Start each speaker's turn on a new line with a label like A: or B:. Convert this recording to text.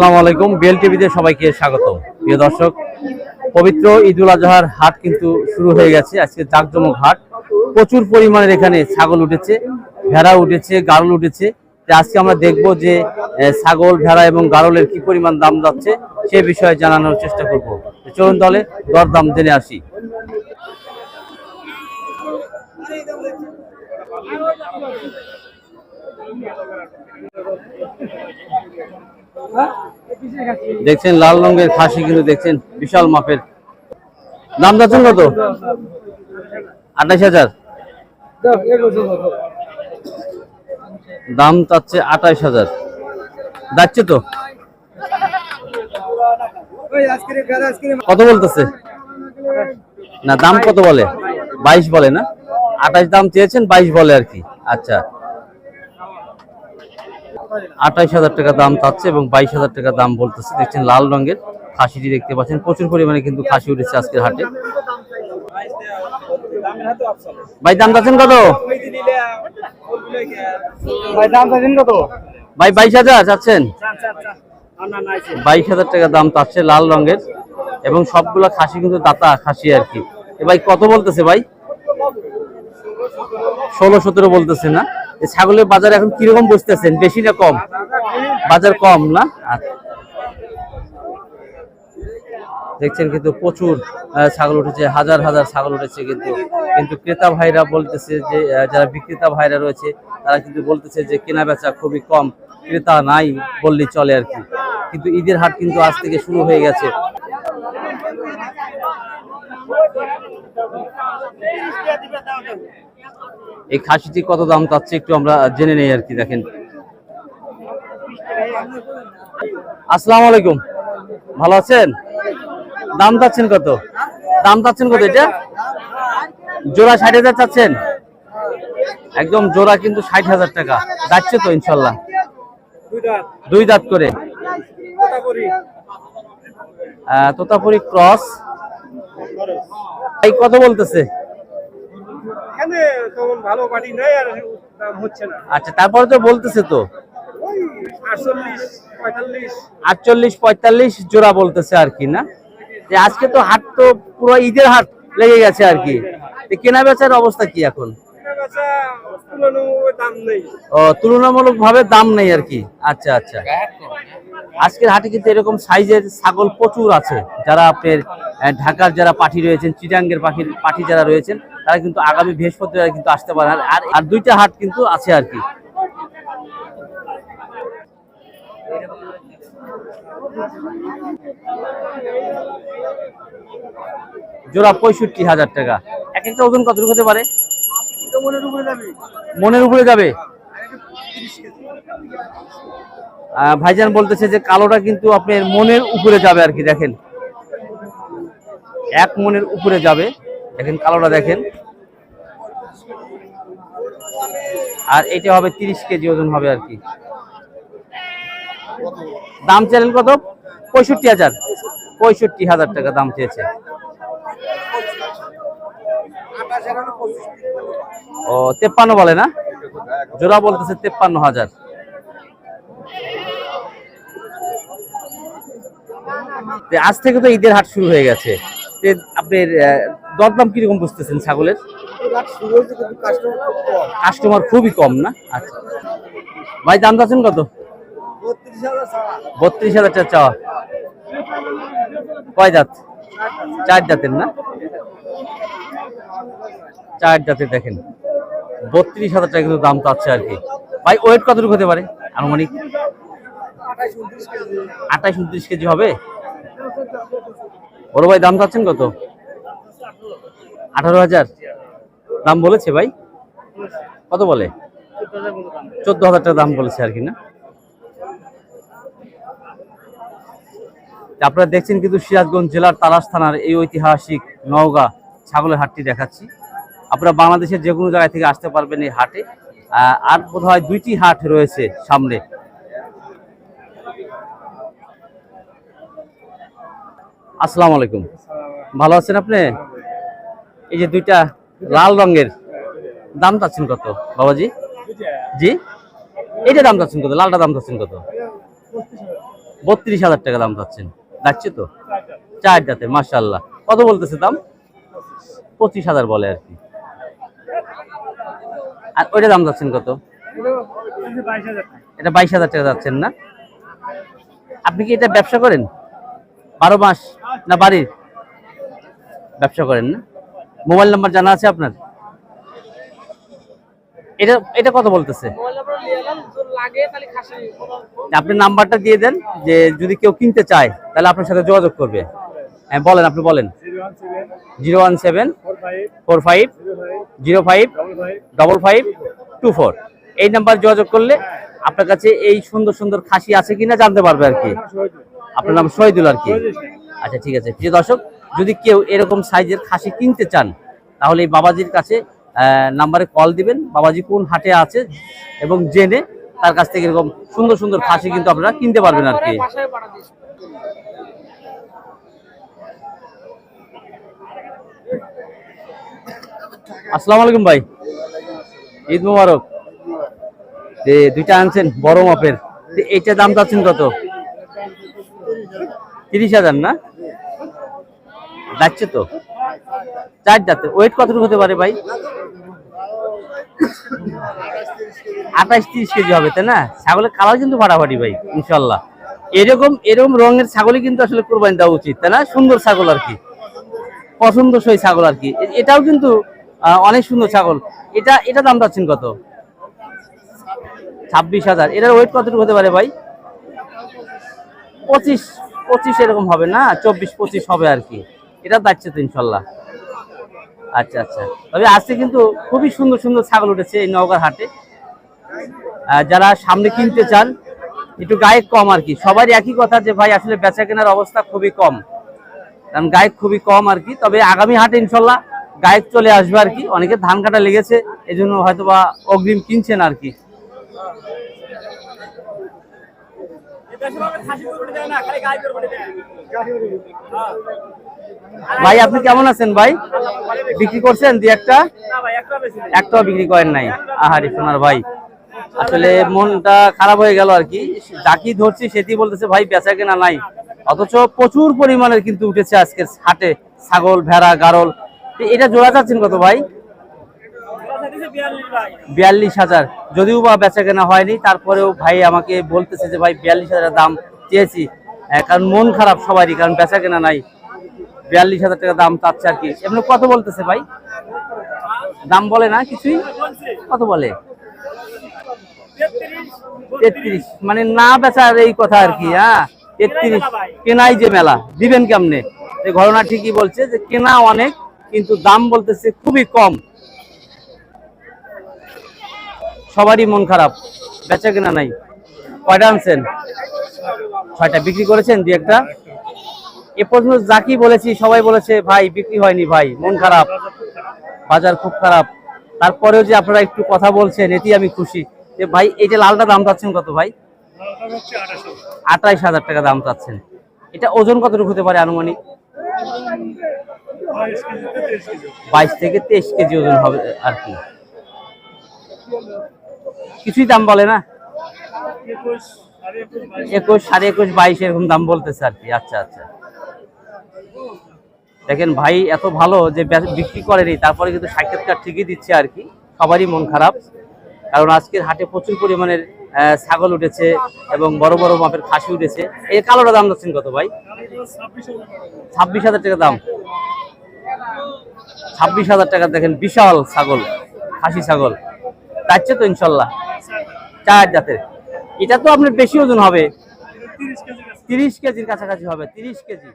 A: আসসালামু আলাইকুম। বিএল টিভিতে সবাইকে স্বাগত। প্রিয় দর্শক, পবিত্র ঈদুল আজহার হাট কিন্তু শুরু হয়ে গেছে। আজকে জাকজমক হাট। প্রচুর পরিমাণের এখানে ছাগল উঠেছে, ভেড়া উঠেছে, গারল উঠেছে। আজকে আমরা দেখব যে ছাগল, ভেড়া এবং গারলের কি পরিমাণ দাম যাচ্ছে সে বিষয়ে জানানোর চেষ্টা করব। চলুন দলে দর দাম জেনে আসি। দেখছেন লাল রঙের খাসি কিন্তু দেখছেন বিশাল মাপের। দাম যাচ্ছেন কত? আঠাশ হাজার। দাম চাচ্ছে আঠাশ হাজার। যাচ্ছে তো? কত বলতেছে? না, দাম কত বলে? বাইশ বলে না? আঠাশ দাম চেয়েছেন, বাইশ বলে আর কি। আচ্ছা। আঠাইশ হাজার টাকা দাম চাচ্ছে এবং বাইশ হাজার টাকা দাম বলতেছে। দেখছেন লাল রঙের খাসিটি দেখতে পাচ্ছেন। প্রচুর পরিমাণে কিন্তু খাসি উঠেছে আজকের হাটে। ভাই দাম চাচ্ছেন কত?
B: ভাই দাম চাইছেন কত?
A: ভাই বাইশ হাজার চাচ্ছেন? বাইশ হাজার টাকা দাম চাচ্ছে লাল রঙের এবং সবগুলা খাসি কিন্তু দাতা খাসি আর কি। এ ভাই কত বলতেছে ভাই? ষোলো সতেরো বলতেছে না? ছাগলের বাজার এখন কীরকম বসতেছেন? বেশি না কম? বাজার কম না? আচ্ছা। দেখছেন কিন্তু প্রচুর ছাগল উঠেছে, হাজার হাজার ছাগল উঠেছে কিন্তু। কিন্তু ক্রেতা ভাইরা বলতেছে যে যারা বিক্রেতা ভাইরা রয়েছে, তারা কিন্তু বলতেছে যে কেনা বেচা খুবই কম। ক্রেতা নাই বললেই চলে আর কি। কিন্তু ঈদের হাট কিন্তু আজ থেকে শুরু হয়ে গেছে। এই খাসিটি কত দাম চাচ্ছে একটু আমরা জেনে নেই আর কি, দেখেন। আসসালামু আলাইকুম। ভালো আছেন? দাম চাচ্ছেন কত? দাম চাচ্ছেন কত এটা? জোড়া ষাট হাজার চাচ্ছেন? একদম জোড়া কিন্তু ষাট হাজার টাকা। যাচ্ছে তো ইনশাল্লাহ। দুই দাঁত করে। তোতাপুরি ক্রস। এই কত বলতেছে?
B: এখানে তেমন ভালো পার্টি নাই আর দাম হচ্ছে না।
A: আচ্ছা তারপরে তো বলতেছে তো।
B: আটচল্লিশ পঁয়তাল্লিশ।
A: জোড়া বলতেছে আর কি না? যে আজকে তো হাট তো পুরো ঈদের হাট লেগে গেছে আর কি। কেনা বেচার অবস্থা কি এখন? ও তুলনামূলক ভাবে দাম নেই আর কি। আচ্ছা আচ্ছা। আজকের হাটে কিন্তু এরকম সাইজের ছাগল প্রচুর আছে। যারা আপনার ঢাকার যারা পাঠি রয়েছেন চিটাঙ্গের পাখির পাঠি যারা রয়েছেন তারা কিন্তু আগামী বৃহস্পতিবার কিন্তু আসতে পারে। আর- আর দুইটা হাট কিন্তু আছে আর কি। জোড়া পঁয়ষট্টি হাজার টাকা। এক একটা ওজন কতটুকু হতে পারে?
B: মনের উপরে যাবে।
A: ভাইজান বলতেছে যে কালোটা কিন্তু আপনার মনের উপরে যাবে আর কি, দেখেন। এক মনের উপরে যাবে। দেখেন কালোটা দেখেন। আর এটা হবে তিরিশ কেজি ওজন হবে আর কি। দাম চাইলেন কত? পঁয়ষট্টি হাজার। পঁয়ষট্টি হাজার টাকা দাম চেয়েছে। ও, তেপ্পান্ন বলে না? জোড়া বলতেছে তেপ্পান্ন হাজার। আজ থেকে তো ঈদের হাট শুরু হয়ে গেছে। আপনার দরদাম কীরকম বুঝতেছেন ছাগলের? কাস্টমার খুবই কম না? আচ্ছা। ভাই দাম চাচ্ছেন কত? বত্রিশ হাজার টাকা চাওয়া। কয় দাঁত চার দাঁতের না? চার জাতের দেখেন। বত্রিশ হাজার টাকা কিন্তু দাম চাচ্ছে আর কি। ভাই ওয়েট কতটুকু হতে পারে আনুমানিক? আঠাশ উনত্রিশ কেজি হবে? বড় ভাই দাম চাচ্ছেন কত? আঠারো হাজার। দাম বলেছে ভাই? কত বলে? চোদ্দ হাজার টাকা দাম বলেছে আর কি, না? আপনারা দেখছেন কিন্তু সিরাজগঞ্জ জেলার তালাশ থানার এই ঐতিহাসিক নওগাঁ ছাগলের হাটটি দেখাচ্ছি। আপনারা বাংলাদেশের যে কোনো জায়গা থেকে আসতে পারবেন এই হাটে। আর বোধ হয় দুইটি হাট রয়েছে সামনে। আসসালামু আলাইকুম। ভালো আছেন আপনি? এই যে দুইটা লাল রঙের। দাম চাচ্ছেন কত, বাবাজি? জি? এটা দাম চাচ্ছেন কত, লালটা দাম চাচ্ছেন কত? বত্রিশ হাজার টাকা দাম চাচ্ছেন। যাচ্ছে তো? চার জাতে মাশাল্লাহ কত বলতেছে দাম? পঁচিশ হাজার বলে আর কি। আর ওইটা দাম যাচ্ছেন কত? এটা বাইশ হাজার টাকা যাচ্ছেন না? আপনি কি এটা ব্যবসা করেন? বারো মাস না বাড়ির? ব্যবসা করেন না? মোবাইল নাম্বার জানা আছে আপনার? এটা এটা কত বলতেছে? আপনি নাম্বারটা দিয়ে দেন যে যদি কেউ কিনতে চায় তাহলে আপনার সাথে যোগাযোগ করবে। হ্যাঁ বলেন আপনি বলেন।
B: Zero one seven four five zero five double five
A: two four এই নাম্বার যোগাযোগ করলে আপনার কাছে এই সুন্দর সুন্দর খাসি আছে কিনা জানতে পারবে আর কি। আপনার নাম শহীদুল আর কি। আচ্ছা ঠিক আছে। প্রিয় দর্শক যদি কেউ এরকম সাইজের খাসি কিনতে চান, তাহলে এই বাবাজির কাছে নাম্বারে কল দিবেন। বাবাজি কোন হাটে আছে এবং জেনে তার কাছ থেকে এরকম সুন্দর সুন্দর খাসি কিন্তু আপনারা কিনতে পারবেন আর কি। আসসালামু আলাইকুম ভাই। ঈদ মুবারক। যে দুইটা আনছেন, বড় মাপের। তো এইটার দাম চাচ্ছেন কত? তিরিশ হাজার না? যাচ্ছে তো? চার যাচ্ছে। ওয়েট কতটুকু হতে পারে ভাই? আঠাশ তিরিশ কেজি হবে, তাই না? ছাগলের কালার কিন্তু ফাটাফাটি ভাই ইনশাল্লাহ এরকম এরকম রঙের ছাগলই কিন্তু আসলে কোরবানি দেওয়া উচিত, তাই না? সুন্দর ছাগল আর কি। পছন্দসই ছাগল আর কি। এটাও কিন্তু অনেক সুন্দর ছাগল। এটা এটা দাম পাচ্ছেন কত? ছাব্বিশ হাজার। এটার ওয়েট কতটুকু হতে পারে ভাই? পঁচিশ পঁচিশ এরকম হবে না? চব্বিশ, পঁচিশ হবে আর কি। এটা যাচ্ছে তো ইনশাল্লাহ। আচ্ছা আচ্ছা। তবে আজকে কিন্তু খুবই সুন্দর সুন্দর ছাগল উঠেছে এই নওগাঁর হাটে। যারা সামনে কিনতে চান, একটু গায়ে কম আর কি। সবারই একই কথা যে, ভাই, আসলে বেচা কেনার অবস্থা খুবই কম। কারণ গায়ক খুবই কম আর কি। তবে আগামী হাটে ইনশাল্লাহ গায়ক চলে আসবে আর কি। অনেকে ধান কাটা লেগেছে এই জন্য হয়তো বা অগ্রিম কিনছেন আর কি। ভাই, আপনি কেমন আছেন ভাই? বিক্রি করছেন দুই একটা? একটাও বিক্রি করেন নাই। আহারি সোনার ভাই। আসলে মনটা খারাপ হয়ে গেল আর কি। যাকি ধরছি সেটি বলতেছে, ভাই, বেচা কেনা নাই। অথচ প্রচুর পরিমাণের কিন্তু উঠেছে আজকের হাটে। ছাগল, ভেড়া, গারল। এটা জোড়া যাচ্ছেন কত ভাই? বিয়াল্লিশ হাজার। যদিও বা বেচা কেনা হয়নি, তারপরেও ভাই আমাকে বলতেছে যে, ভাই, বিয়াল্লিশ হাজার দাম চেয়েছি। কারণ মন খারাপ সবারই, কারণ বেচা কেনা নাই। বিয়াল্লিশ হাজার টাকা দাম চাচ্ছে আর কি। এমনি কত বলতেছে ভাই? দাম বলে না কিছুই? কত বলে? তেত্রিশ। মানে না বেচার এই কথা আর কি হ্যাঁ? তেত্রিশ কেনাই যে মেলা। দিবেন কেমনে? এই ঘটনা ঠিকই বলছে যে কেনা অনেক, কিন্তু দাম বলতেছে খুবই কম। সবারই মন খারাপ। বেচা কেনা নাই। কয়টা আনছেন? ছয়টা। বিক্রি করেছেন দুই একটা? এ পর্যন্ত যাকি বলেছি, সবাই বলেছে, ভাই, বিক্রি হয়নি, ভাই, মন খারাপ। বাজার খুব খারাপ। তারপরেও যে আপনারা একটু কথা বলছেন এটি আমি খুশি। যে ভাই, এই যে লালটা দাম চাচ্ছেন কত ভাই? আঠাইশ হাজার টাকা দাম চাচ্ছেন। এটা ওজন কতটুকু হতে পারে আনুমানিক? বাইশ থেকে তেইশ কেজি ওজন হবে আর কি। কিছুই দাম বলে না। একুশ, সাড়ে একুশ, বাইশ, এরকম দাম বলতেছে আর কি। আচ্ছা আচ্ছা। দেখেন ভাই এত ভালো যে বিক্রি করেনি, তারপরে কিন্তু সাক্ষাৎকার ঠিকই দিচ্ছে আর কি। সবারই মন খারাপ। কারণ আজকের হাটে প্রচুর পরিমাণের ছাগল উঠেছে এবং বড় বড় মাপের খাসি উঠেছে। এই কালোটা দাম যাচ্ছেন কত ভাই? ছাব্বিশ হাজার টাকা দাম। ছাব্বিশ হাজার টাকা দেখেন বিশাল ছাগল, খাসি ছাগল। যাচ্ছে তো ইনশাল্লাহ। চার জাতের। এটা তো আপনার বেশি ওজন হবে। তিরিশ কেজির কাছাকাছি হবে, তিরিশ কেজি।